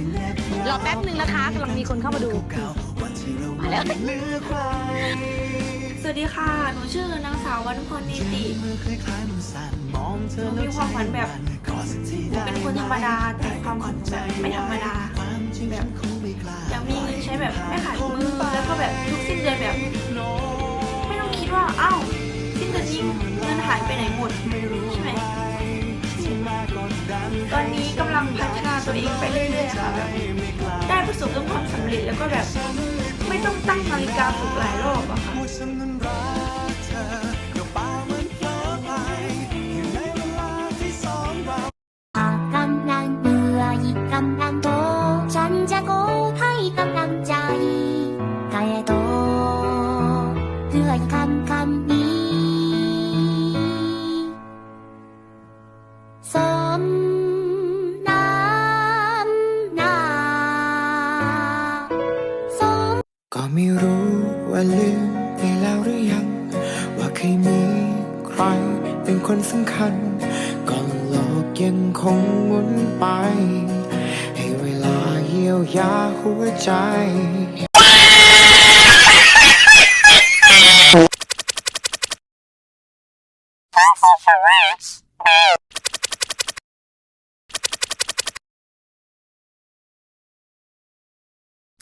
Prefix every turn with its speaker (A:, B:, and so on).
A: นึงนะคะกำลังมีคนเข้ามาดู มาแล้ว
B: สวัสดีค่ะ หนูชื่อนางสาววรรณพรนิติหนูมีความฝันแบบหนูเป็นคนธรรมดาแต่ความฝันแบบไม่ธรรมดาแบบอยากมีเงินใช้แบบไม่ขาดมือแล้วก็แบบทุกสิ้นเดือนแบบไม่ต้องคิดว่าอ้าวสิ้นเดือนนี้เงินหายไปไหนหมดใช่ไหมตอนนี้กำลังพัฒนา ตัวเองไปเรื่อยๆค่ะแบบได้ประสบกับความสำเร็จแล้วก็แบบไม่ต้องตั้งนาฬิกาปลุกหลายรอบอะค่ะ
C: หากกำลังเบื่ออีกกำลังโตฉันจะโกให้กำลังใจกายโตเพื่อ
D: ไม่รู้ว่าลืมไปแล้วหรือยัง ว่าเคยมีใครเป็นคนสำคัญก่อนโลกยังคงหมุนไป ให้เวลาเยียวยาหัวใจ